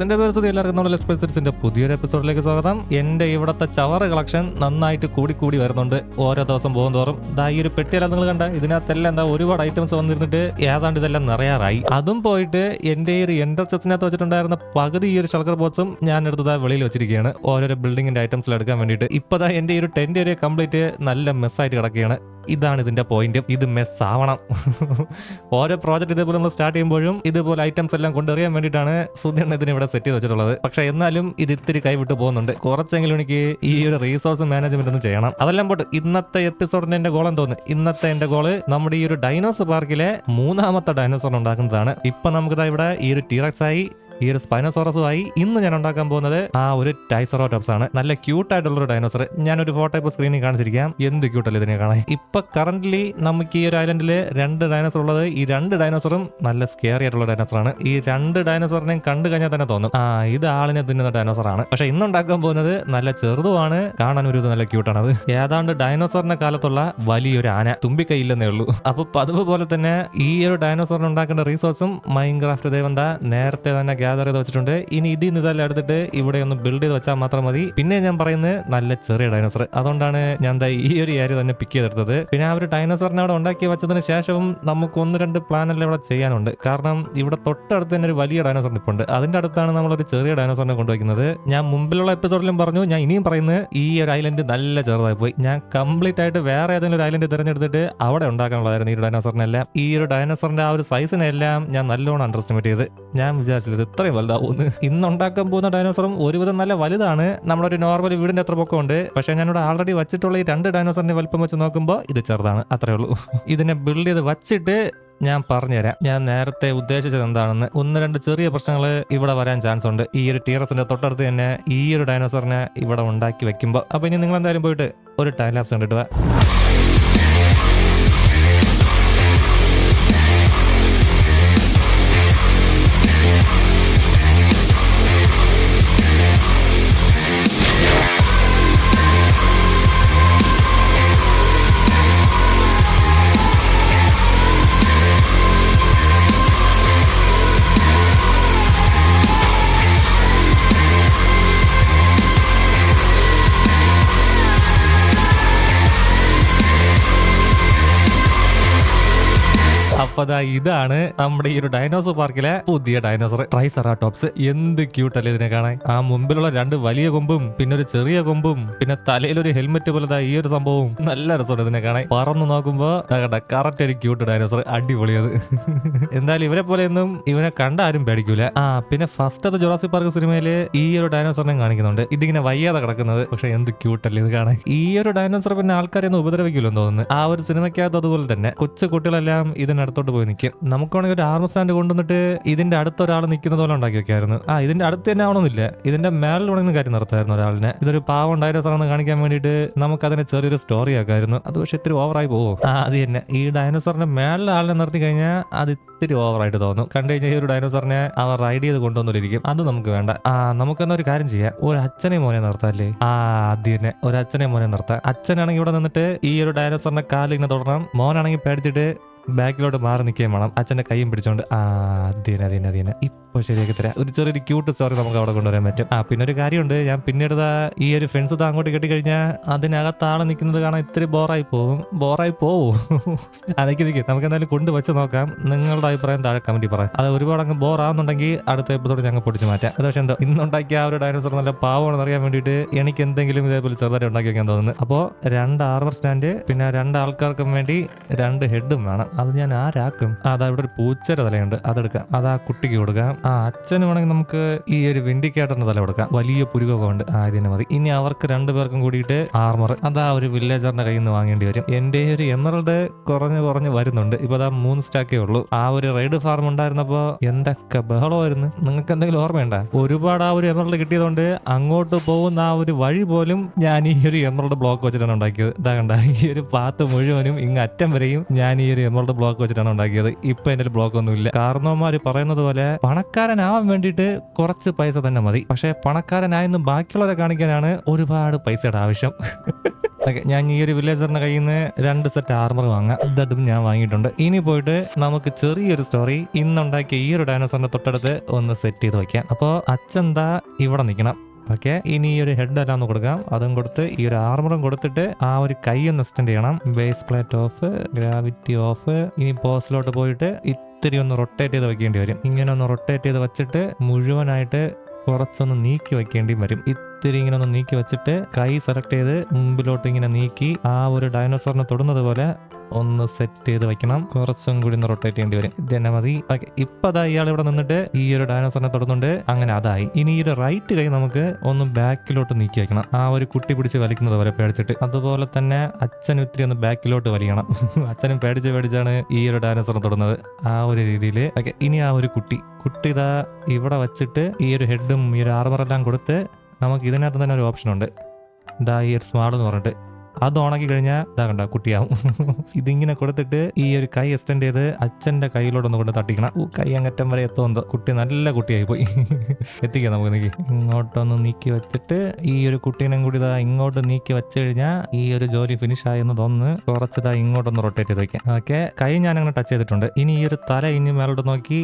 പേര് സുധി എല്ലാവർക്കും നമ്മുടെ എക്സ്പെൻസിന്റെ പുതിയൊരു എപ്പിസോഡിലേക്ക് സ്വാഗതം. എന്റെ ഇവിടത്തെ ചവറ് കളക്ഷൻ നന്നായിട്ട് കൂടി കൂടി വരുന്നുണ്ട്. ഓരോ ദിവസം പോകും തോറും. ദാ ഈ ഒരു പെട്ടിയല്ല നിങ്ങൾ കണ്ട? ഇതിനകത്തെല്ലാം എന്താ ഒരുപാട് ഐറ്റംസ് വന്നിരുന്നിട്ട് ഏതാണ്ട് ഇതെല്ലാം നിറയാറായി. അതും പോയിട്ട് എന്റെ ഈ ഒരു എന്റർ ചെസ്സിനകത്ത് വെച്ചിട്ടുണ്ടായിരുന്ന പകുതി ഈ ഒരു ഷൾക്കർ ബോക്സും ഞാൻ എടുത്തത് വെളിയിൽ വെച്ചിരിക്കുകയാണ്. ഓരോരോ ബിൽഡിങ്ങിന്റെ ഐറ്റംസിൽ എടുക്കാൻ വേണ്ടിയിട്ട്. ഇപ്പതാ എന്റെ ഈ ഒരു ടെന്റ് ഏരിയ കംപ്ലീറ്റ് നല്ല മെസ്സായിട്ട് കിടക്കുകയാണ്. ഇതാണ് ഇതിന്റെ പോയിന്റ് ഇത് മെസ് ആവണം. ഓരോ പ്രോജക്റ്റ് ഇതേപോലെ നമ്മൾ സ്റ്റാർട്ട് ചെയ്യുമ്പോഴും ഇതുപോലെ ഐറ്റംസ് എല്ലാം കൊണ്ടെറിയാൻ വേണ്ടിയിട്ടാണ് സുധീർണ ഇതിന് ഇവിടെ സെറ്റ് ചെയ്ത് വെച്ചിട്ടുള്ളത്. പക്ഷെ എന്നാലും ഇത് ഇത്തിരി കൈവിട്ട് പോകുന്നുണ്ട്. കുറച്ചെങ്കിലും എനിക്ക് ഈ ഒരു റീസോഴ്സ് മാനേജ്മെന്റ് ഒന്ന് ചെയ്യണം. അതെല്ലാം പോട്ട് ഇന്നത്തെ എപ്പിസോഡിന്റെ എന്റെ ഗോളം തോന്നുന്നു ഇന്നത്തെ എന്റെ ഗോൾ നമ്മുടെ ഈ ഒരു ഡൈനോസർ പാർക്കിലെ മൂന്നാമത്തെ ഡൈനോസർ ഉണ്ടാക്കുന്നതാണ്. ഇപ്പൊ നമുക്കിതാ ഇവിടെ ഈ ഒരു ടീറക്സ് ആയി ഈ ഒരു സ്പൈനോസോറസുമായി ഇന്ന് ഞാൻ ഉണ്ടാക്കാൻ പോകുന്നത് ആ ഒരു ടൈസറോടോപ്സ് ആണ്. നല്ല ക്യൂട്ട് ആയിട്ടുള്ള ഒരു ഡൈനോസർ ഞാൻ ഒരു ഫോട്ടോ ഇപ്പോൾ സ്ക്രീനിൽ കാണിച്ചിരിക്കാം. എന്ത് ക്യൂട്ടല്ലേ ഇതിനെ കാണാൻ? ഇപ്പൊ കറന്റ്ലി നമുക്ക് ഈ ഒരു ഐലൻഡിൽ രണ്ട് ഡൈനോസർ ഉള്ളത്. ഈ രണ്ട് ഡൈനോസറും നല്ല സ്കെയറി ആയിട്ടുള്ള ഡൈനോസർ ആണ്. ഈ രണ്ട് ഡൈനോസറിനെയും കണ്ടു കഴിഞ്ഞാൽ തന്നെ തോന്നും ആ ഇത് ആളിനെ തിന്നുന്ന ഡൈനോസർ ആണ്. പക്ഷെ ഇന്ന് ഉണ്ടാക്കാൻ പോകുന്നത് നല്ല ചെറുതുമാണ്. കാണാൻ ഒരു നല്ല ക്യൂട്ടാണ് അത്. ഏതാണ്ട് ഡൈനോസറിന്റെ കാലത്തുള്ള വലിയൊരു ആന. തുമ്പിക്കൈയില്ലെന്നേ ഉള്ളൂ. അപ്പൊ പതിവ് പോലെ തന്നെ ഈ ഒരു ഡൈനോസറിന് ഉണ്ടാക്കേണ്ട റീസോഴ്സും മൈൻക്രാഫ്റ്റ് ദേവന്ത നേരത്തെ തന്നെ ഗ്യാദർ ചെയ്ത് വെച്ചിട്ടുണ്ട്. ഇനി ഇതിൽ ഇതെല്ലാം എടുത്തിട്ട് ഇവിടെ ഒന്ന് ബിൽഡ് ചെയ്ത് വെച്ചാൽ മാത്രം മതി. പിന്നെ ഞാൻ പറയുന്നത് നല്ല ചെറിയ ഡൈനോസർ അതുകൊണ്ടാണ് ഞാൻ ഈ ഒരു ഏരിയ തന്നെ പിക്ക് ചെയ്തെടുത്തത്. പിന്നെ ആ ഒരു ഡൈനോസറിനെ അവിടെ ഉണ്ടാക്കി വെച്ചതിന് ശേഷവും നമുക്ക് ഒന്ന് രണ്ട് പ്ലാൻ എല്ലാം ഇവിടെ ചെയ്യാനുണ്ട്. കാരണം ഇവിടെ തൊട്ടടുത്ത് തന്നെ ഒരു വലിയ ഡൈനോസർ നിപ്പുണ്ട്. അതിന്റെ അടുത്താണ് നമ്മൾ ഒരു ചെറിയ ഡൈനോസറിനെ കൊണ്ടുവയ്ക്കുന്നത്. ഞാൻ മുമ്പിലുള്ള എപ്പിസോഡിലും പറഞ്ഞു ഞാൻ ഇനിയും പറയുന്നത് ഈ ഒരു ഐലൻഡ് നല്ല ചെറുതായി പോയി. ഞാൻ കംപ്ലീറ്റ് ആയിട്ട് വേറെ ഏതെങ്കിലും ഒരു ഐലൻഡ് തിരഞ്ഞെടുത്തിട്ട് അവിടെ ഉണ്ടാക്കാനുള്ളതായിരുന്നു ഈ ഡൈനോസറിനെല്ലാം ഈ ഒരു ഡൈനോസറിന്റെ ആ ഒരു സൈസിനെല്ലാം ഞാൻ നല്ലോണം അണ്ടർസ്റ്റിമേറ്റ് ചെയ്ത്. ഞാൻ വിചാരിച്ചത് ഇത് ഇത്രയും വലുതാവും ഇന്ന് ഉണ്ടാക്കാൻ പോകുന്ന ഡൈനോസറും ഒരുവിധം നല്ല വലുതാണ്. നമ്മുടെ ഒരു നോർമൽ വീടിന്റെ അത്ര പൊക്കമുണ്ട്. പക്ഷെ ഞാനിവിടെ ആൾറെഡി വെച്ചിട്ടുള്ള ഈ രണ്ട് ഡൈനോസറിന്റെ വലിപ്പം വെച്ച് നോക്കുമ്പോൾ ഇത് ചെറുതാണ്. അത്രേ ഉള്ളൂ. ഇതിനെ ബിൽഡ് ചെയ്ത് വച്ചിട്ട് ഞാൻ പറഞ്ഞുതരാം. ഞാൻ നേരത്തെ ഉദ്ദേശിച്ചത് എന്താണെന്ന് ഒന്ന് രണ്ട് ചെറിയ പ്രശ്നങ്ങൾ ഇവിടെ വരാൻ ചാൻസ് ഉണ്ട്. ഈ ഒരു ടീറസിന്റെ തൊട്ടടുത്ത് തന്നെ ഈ ഒരു ഡൈനോസറിനെ ഇവിടെ ഉണ്ടാക്കി വെക്കുമ്പോൾ അപ്പൊ ഇനി നിങ്ങൾ എന്തായാലും പോയിട്ട് ഒരു ടൈം ലാപ്സ് കണ്ടിട്ട് അപ്പൊ അതാ ഇതാണ് നമ്മുടെ ഈ ഒരു ഡൈനോസർ പാർക്കിലെ പുതിയ ഡൈനോസർ ട്രൈസറാട്ടോപ്സ് എന്ത് ക്യൂട്ടല്ലേ ഇതിനെ കാണാൻ? ആ മുമ്പിലുള്ള രണ്ട് വലിയ കൊമ്പും പിന്നെ ഒരു ചെറിയ കൊമ്പും പിന്നെ തലയിൽ ഒരു ഹെൽമെറ്റ് പോലെ ഈ ഒരു സംഭവം നല്ല രസമുണ്ട് ഇതിനെ കാണാൻ. പറന്ന് നോക്കുമ്പോ കറക്റ്റ് ഒരു ക്യൂട്ട് ഡൈനോസർ അടിപൊളിയത് എന്തായാലും ഇവരെ പോലെ പോലെയൊന്നും ഇവനെ കണ്ട ആരും പേടിക്കൂല. ആ പിന്നെ ഫസ്റ്റ് അത് ജോറാസി പാർക്ക് സിനിമയിൽ ഈ ഒരു ഡൈനോസറിനെ കാണിക്കുന്നുണ്ട്. ഇതിങ്ങനെ വയ്യാതെ കിടക്കുന്നത്. പക്ഷെ എന്ത് ക്യൂട്ടല്ലേ ഇത് കാണാൻ. ഈ ഒരു ഡൈനോസർ പിന്നെ ആൾക്കാരെ ഒന്നും ഉപദ്രവിക്കില്ലെന്ന് തോന്നുന്നു. ആ ഒരു സിനിമയ്ക്കകത്ത് അതുപോലെ തന്നെ കൊച്ചു കുട്ടികളെല്ലാം ഇതിനടുത്തോട്ട് പോയി നിൽക്കും നമുക്ക് വേണമെങ്കിൽ ഒരു ആർമർ സ്റ്റാൻഡ് കൊണ്ടുവന്നിട്ട് ഇതിന്റെ അടുത്ത് ഒരാൾ നിൽക്കുന്ന പോലെ ഉണ്ടാക്കി വെക്കായിരുന്നു. ആ ഇതിന്റെ അടുത്ത് തന്നെ ആവണമെന്നില്ല. ഇതിന്റെ മേളിൽ വേണമെങ്കിൽ കാര്യം നടത്തായിരുന്നു ഒരാളിനെ. ഇതൊരു പാവം സ്ഥലം കാണിക്കാൻ വേണ്ടിയിട്ട് നമുക്ക് അതിനെ ചെറിയൊരു സ്റ്റോറി ആക്കായിരുന്നു. അത് പക്ഷെ ഇത്തിരി ഓവറായി പോവോ? ആ അത് തന്നെ. ഈ ഡൈനോസറിന്റെ മേളിൽ ആളിനെ നിർത്തി കഴിഞ്ഞാൽ അത് ഇത്തിരി ഓവറായിട്ട് തോന്നും. കണ്ടു കഴിഞ്ഞാൽ ഈ ഒരു ഡൈനോസറിനെ അവർ റൈഡ് ചെയ്ത് കൊണ്ടുവന്നിരിക്കും. അത് നമുക്ക് വേണ്ട. ആ നമുക്കെന്നാ ഒരു കാര്യം ചെയ്യാം. ഒരു അച്ഛനെ മോനെ നിർത്താല്ലേ? ആ അത് തന്നെ. ഒരു അച്ഛനെ മോനെ നിർത്താം. അച്ഛനാണെങ്കിൽ ഇവിടെ നിന്നിട്ട് ഈ ഒരു ഡൈനോസറിന്റെ കാലിങ്ങനെ തുടരണം മോനാണെങ്കിൽ പേടിച്ചിട്ട് ബാക്കിലോട്ട് മാറി നിൽക്കുകയും വേണം. അച്ഛന്റെ കൈയും പിടിച്ചോണ്ട് ആ അതിന് അതിന് അതിന്. ഇപ്പൊ ശരിയാക്കി തരാം. ഒരു ചെറിയൊരു ക്യൂട്ട് സ്റ്റോറി നമുക്ക് അവിടെ കൊണ്ടുവരാൻ പറ്റും. ആ പിന്നെ ഒരു കാര്യമുണ്ട്. ഞാൻ പിന്നീട് ഈ ഒരു ഫ്രണ്ട്സ് ദാ അങ്ങോട്ട് കെട്ടിക്കഴിഞ്ഞാൽ അതിനകത്ത് നിൽക്കുന്നത് കാണാൻ ഇത്തിരി ബോറായി പോകും. ബോറായി പോവും. അതൊക്കെ നിൽക്കും നമുക്ക് എന്തായാലും കൊണ്ടുവച്ച് നോക്കാം. നിങ്ങളുടെ അഭിപ്രായം താഴെ കമന്റിൽ പറയാം. അത് ഒരുപാട് അങ്ങ് ബോറാവുന്നുണ്ടെങ്കിൽ അടുത്ത എപ്പിസോഡ് ഞങ്ങൾ പൊടിച്ച് മാറ്റാം. പക്ഷേ എന്തോ ഇന്നുണ്ടാക്കിയ ആ ഒരു ഡൈനോസർ നല്ല പാവമാണെന്ന് അറിയാൻ വേണ്ടിയിട്ട് എനിക്ക് എന്തെങ്കിലും ഇതേപോലെ ചെറുതായിട്ട് ഉണ്ടാക്കി വെക്കാൻ തോന്നുന്നു. അപ്പോൾ രണ്ട് ആർമർ സ്റ്റാൻഡ് പിന്നെ രണ്ട് ആൾക്കാർക്കും വേണ്ടി രണ്ട് ഹെഡും വേണം. അത് ഞാൻ ആരാക്കും? അതാ ഇവിടെ ഒരു പൂച്ചര തലയുണ്ട്. അതെടുക്കാം. അത് ആ കുട്ടിക്ക് കൊടുക്കാം. ആ അച്ഛന് വേണമെങ്കിൽ നമുക്ക് ഈ ഒരു വെണ്ടിക്കേട്ടറിന്റെ തല കൊടുക്കാം. വലിയ പുരുകൊക്കെ ഉണ്ട്. ആ ഇതിനെ മതി. ഇനി അവർക്ക് രണ്ടുപേർക്കും കൂടിയിട്ട് ആർമർ അതാ ഒരു വില്ലേജറിന്റെ കയ്യിൽ നിന്ന് വാങ്ങേണ്ടി വരും. എന്റെ ഒരു എമറൽഡ് കുറഞ്ഞു കുറഞ്ഞ് വരുന്നുണ്ട്. ഇപ്പൊ അതാ മൂന്ന് സ്റ്റാക്കേ ഉള്ളൂ. ആ ഒരു റൈഡ് ഫാർം ഉണ്ടായിരുന്നപ്പോ എന്തൊക്കെ ബഹളമായിരുന്നു. നിങ്ങൾക്ക് എന്തെങ്കിലും ഓർമ്മയുണ്ട? ഒരുപാട് ആ ഒരു എമറൽഡ് കിട്ടിയതുകൊണ്ട് അങ്ങോട്ട് പോകുന്ന ആ ഒരു വഴി പോലും ഞാൻ ഈ ഒരു എമറൽഡ് ബ്ലോക്ക് വെച്ചിട്ടാണ് ഉണ്ടാക്കിയത്. ഇതാ കണ്ട ഈ ഒരു പാത്ത് മുഴുവനും ഇങ്ങ് അറ്റം വരെയും ഞാൻ ഈ ഒരു എമറൽഡ് ബ്ലോക്ക് വെച്ചിട്ടാണ് ഉണ്ടാക്കിയത്. ഇപ്പൊ എന്റെ ബ്ലോക്ക് ഒന്നുമില്ല. കാരണവന്മാര് പറയുന്നത് പോലെ പണക്കാരനാവാൻ വേണ്ടിയിട്ട് കുറച്ച് പൈസ തന്നെ മതി. പക്ഷെ പണക്കാരനായെന്ന് ബാക്കിയുള്ളവരെ കാണിക്കാനാണ് ഒരുപാട് പൈസയുടെ ആവശ്യം. ഓക്കെ ഞാൻ ഈ ഒരു വില്ലേജറിന്റെ കയ്യിൽ നിന്ന് രണ്ട് സെറ്റ് ആർമർ വാങ്ങാം. ഇതും ഞാൻ വാങ്ങിയിട്ടുണ്ട്. ഇനി പോയിട്ട് നമുക്ക് ചെറിയൊരു സ്റ്റോറി ഇന്നുണ്ടാക്കിയ ഈ ഒരു ഡയനോസറിന്റെ തൊട്ടടുത്ത് ഒന്ന് സെറ്റ് ചെയ്ത് വെക്കാം. അപ്പോൾ അച്ഛന്താ ഇവിടെ നിൽക്കണം. ഓക്കെ ഇനി ഈ ഒരു ഹെഡ് എല്ലാം ഒന്ന് കൊടുക്കാം. അതും കൊടുത്ത് ഈ ഒരു ആർമറും കൊടുത്തിട്ട് ആ ഒരു കൈ ഒന്ന് എക്സ്റ്റെൻഡ് ചെയ്യണം. Base plate of gravity of ഇനി പോസ്റ്റിലോട്ട് പോയിട്ട് ഇത്തിരി ഒന്ന് റൊട്ടേറ്റ് ചെയ്ത് വെക്കേണ്ടി വരും. ഇങ്ങനെ ഒന്ന് റൊട്ടേറ്റ് ചെയ്ത് വെച്ചിട്ട് മുഴുവനായിട്ട് കുറച്ചൊന്ന് നീക്കി വെക്കേണ്ടി വരും. ഇത്തിരി ഇങ്ങനെ ഒന്ന് നീക്കി വെച്ചിട്ട് കൈ സെലക്ട് ചെയ്ത് മുമ്പിലോട്ട് ഇങ്ങനെ നീക്കി ആ ഒരു ഡൈനോസറിനെ തൊടുന്നത് പോലെ ഒന്ന് സെറ്റ് ചെയ്ത് വെക്കണം. കുറച്ചും കൂടി ഒന്ന് റൊട്ടേറ്റ് ചെയ്യേണ്ടി വരും. ഇത് തന്നെ മതി. ഓക്കെ ഇപ്പൊ അതാ ഇയാൾ ഇവിടെ നിന്നിട്ട് ഈ ഒരു ഡയനോസറിനെ തൊടുന്നുണ്ട്. അങ്ങനെ അതായി. ഇനി ഈ ഒരു റൈറ്റ് കൈ നമുക്ക് ഒന്ന് ബാക്കിലോട്ട് നീക്കി വെക്കണം. ആ ഒരു കുട്ടി പിടിച്ച് വലിക്കുന്നത് പോലെ പേടിച്ചിട്ട്. അതുപോലെ തന്നെ അച്ഛൻ ഇത്തിരി ഒന്ന് ബാക്കിലോട്ട് വലിക്കണം അച്ഛനും പേടിച്ച് പേടിച്ചാണ് ഈ ഒരു ഡയനോസറിനെ തൊടുന്നത്. ആ ഒരു രീതിയിൽ. ഓക്കെ ഇനി ആ ഒരു കുട്ടി. കുട്ടി ഇതാ ഇവിടെ വച്ചിട്ട് ഈ ഒരു ഹെഡും ഈ ഒരു ആർമറെല്ലാം കൊടുത്ത് നമുക്ക് ഇതിനകത്ത് തന്നെ ഒരു ഓപ്ഷൻ ഉണ്ട്. ദാ ഈ ഒരു സ്മാർട്ട് എന്ന് പറഞ്ഞിട്ട്. അത് ഓണാക്കി കഴിഞ്ഞാൽ ഇതാ കണ്ട കുട്ടിയാവും. ഇതിങ്ങനെ കൊടുത്തിട്ട് ഈ ഒരു കൈ എക്സ്റ്റെൻഡ് ചെയ്ത് അച്ഛന്റെ കയ്യിലോട്ടൊന്ന് കൊണ്ട് തട്ടിക്കണം. ഓ കൈ അങ്ങറ്റം വരെ എത്തുമെന്തോ കുട്ടി നല്ല കുട്ടിയായി പോയി. എത്തിക്കാം നമുക്ക് നീക്കി. ഇങ്ങോട്ടൊന്ന് നീക്കി വെച്ചിട്ട് ഈ ഒരു കുട്ടീനെയും കൂടി ഇതാ ഇങ്ങോട്ട് നീക്കി വെച്ച് കഴിഞ്ഞാൽ ഈ ഒരു ജോലി ഫിനിഷ് ആയെന്ന് തോന്നുന്നു. കുറച്ചിതാ ഇങ്ങോട്ടൊന്ന് റൊട്ടേറ്റ് ചെയ്ത് വയ്ക്കാം ഓക്കെ കൈ ഞാൻ അങ്ങനെ ടച്ച് ചെയ്തിട്ടുണ്ട്. ഇനി ഈ ഒരു തല ഇനി മേലോട്ട് നോക്കി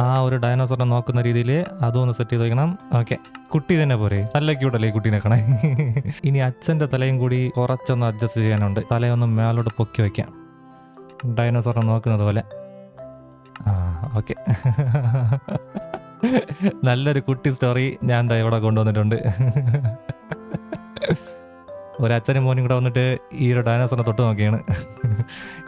ആ ഒരു ഡയനോസറിനെ നോക്കുന്ന രീതിയിൽ അതും ഒന്ന് സെറ്റ് ചെയ്ത് വെക്കണം. ഓക്കെ കുട്ടി തന്നെ പോരെ. നല്ല ക്യൂട്ടല്ലേ കുട്ടീനെ കാണാൻ? ഇനി അച്ഛന്റെ തലയും കൂടി കുറച്ചൊന്ന് അഡ്ജസ്റ്റ് ചെയ്യാനുണ്ട്. തലയൊന്ന് മേലോട്ട് പൊക്കി വയ്ക്കാം ഡയനോസറിനെ നോക്കുന്നത് പോലെ. ആ ഓക്കെ നല്ലൊരു കുട്ടി സ്റ്റോറി ഞാൻ എന്താ ഇവിടെ കൊണ്ടുവന്നിട്ടുണ്ട്. ഒരച്ഛനും മോനും കൂടെ വന്നിട്ട് ഈ ഒരു ഡയനോസറിനെ തൊട്ട് നോക്കിയാണ്.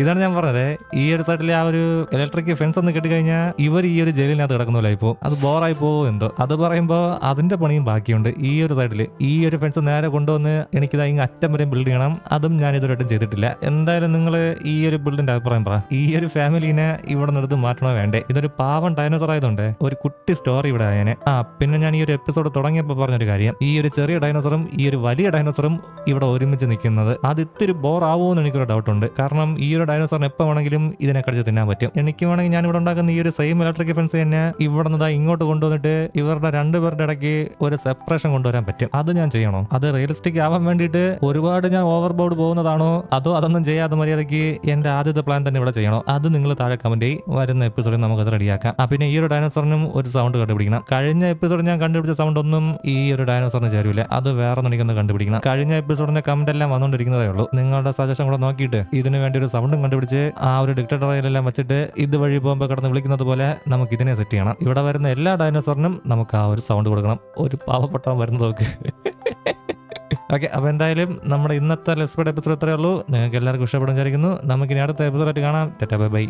ഇതാണ് ഞാൻ പറഞ്ഞത്. ഈ ഒരു സൈഡിലെ ആ ഒരു ഇലക്ട്രിക് ഫെൻസ് ഒന്ന് കെട്ടിക്കഴിഞ്ഞാൽ ഇവർ ഈ ഒരു ജയിലിനകത്ത് കിടക്കുന്നില്ല ഇപ്പോൾ അത് ബോറായി പോകും എന്തോ അത് പറയുമ്പോൾ അതിന്റെ പണിയും ബാക്കിയുണ്ട്. ഈ ഒരു സൈഡിൽ ഈ ഒരു ഫെൻസ് നേരെ കൊണ്ടുവന്ന് എനിക്കിതാ ഇങ്ങ് അറ്റം വരെയും ബിൽഡ് ചെയ്യണം. അതും ഞാൻ ഇതുവരെയായിട്ടും ചെയ്തിട്ടില്ല. എന്തായാലും നിങ്ങൾ ഈ ഒരു ബിൽഡിന്റെ അഭിപ്രായം പറ. ഈ ഒരു ഫാമിലിനെ ഇവിടെ നിന്നെടുത്ത് മാറ്റണോ വേണ്ടേ? ഇതൊരു പാവം ഡൈനോസർ ആയതുകൊണ്ട് ഒരു കുട്ടി സ്റ്റോറി ഇവിടെ ആയനെ. ആ പിന്നെ ഞാൻ ഈ ഒരു എപ്പിസോഡ് തുടങ്ങിയപ്പോൾ പറഞ്ഞൊരു കാര്യം. ഈ ഒരു ചെറിയ ഡൈനോസറും ഈ ഒരു വലിയ ഡൈനോസറും ഇവിടെ ഒരുമിച്ച് നിൽക്കുന്നത്. അത് ഇത്തിരി ബോർ ആവുമോ എന്ന് എനിക്കൊരു ഡൗട്ട് ഉണ്ട്. കാരണം ഈ ഒരു ഡയനോസറിന് എപ്പോൾ വേണമെങ്കിലും ഇതിനെ കടിച്ച് തിന്നാൻ പറ്റും. എനിക്ക് വേണമെങ്കിൽ ഞാൻ ഇവിടെ ഉണ്ടാക്കുന്ന ഈ ഒരു സെയിം ഇലക്ട്രിക് ഫെൻസ് തന്നെ ഇവിടെ നിന്ന് ഇങ്ങോട്ട് കൊണ്ടുവന്നിട്ട് ഇവരുടെ രണ്ടുപേരുടെ ഇടയ്ക്ക് ഒരു സെപ്പറേഷൻ കൊണ്ടുവരാൻ പറ്റും. അത് ഞാൻ ചെയ്യണോ? അത് റിയലിസ്റ്റിക് ആവാൻ വേണ്ടിയിട്ട് ഒരുപാട് ഞാൻ ഓവർ ബോർഡ് പോകുന്നതാണോ? അതോ അതൊന്നും ചെയ്യാതെ മര്യാദയ്ക്ക് എന്റെ ആദ്യത്തെ പ്ലാൻ തന്നെ ഇവിടെ ചെയ്യണോ? അത് നിങ്ങൾ താഴെ കമന്റ് ചെയ്യും. വരുന്ന എപ്പിസോഡിൽ നമുക്ക് അത് റെഡിയാക്കാം ആ പിന്നെ ഈ ഒരു ഡൈനോസറിനും ഒരു സൗണ്ട് കണ്ടുപിടിക്കണം. കഴിഞ്ഞ എപ്പിസോഡിൽ ഞാൻ കണ്ടുപിടിച്ച സൗണ്ട് ഒന്നും ഈ ഒരു ഡൈനോസറിന് ചേരൂല. അത് വേറെ എനിക്കൊന്ന് കണ്ടുപിടിക്കണം. കഴിഞ്ഞ എപ്പിസോഡിന്റെ കമന്റ് എല്ലാം വന്നുകൊണ്ടിരിക്കുന്നതേ ഉള്ളൂ. നിങ്ങളുടെ സജഷൻ കൂടെ നോക്കിയിട്ട് ഇതിനു ഒരു സൗണ്ടും കണ്ടുപിടിച്ച് ആ ഒരു ഡിക്റ്റേറ്ററയിലെല്ലാം വെച്ചിട്ട് ഇതുവഴി പോകുമ്പോൾ കിടന്ന് വിളിക്കുന്നത് പോലെ നമുക്ക് ഇതിനെ സെറ്റ് ചെയ്യണം. ഇവിടെ വരുന്ന എല്ലാ ഡൈനോസറിനും നമുക്ക് ആ ഒരു സൗണ്ട് കൊടുക്കണം. ഒരു പാവപ്പെട്ടവൻ നോക്ക് ഓക്കെ അപ്പോൾ എന്തായാലും നമ്മുടെ ഇന്നത്തെ ലെസ്പേഡ് എപ്പിസോഡ് ഇത്രയേ ഉള്ളൂ. നിങ്ങൾക്ക് എല്ലാവർക്കും ഇഷ്ടപ്പെടും വിചാരിക്കുന്നു. നമുക്കിനി അടുത്ത എപ്പിസോഡായിട്ട് കാണാം. ടെറ്റാ ബൈ ബൈ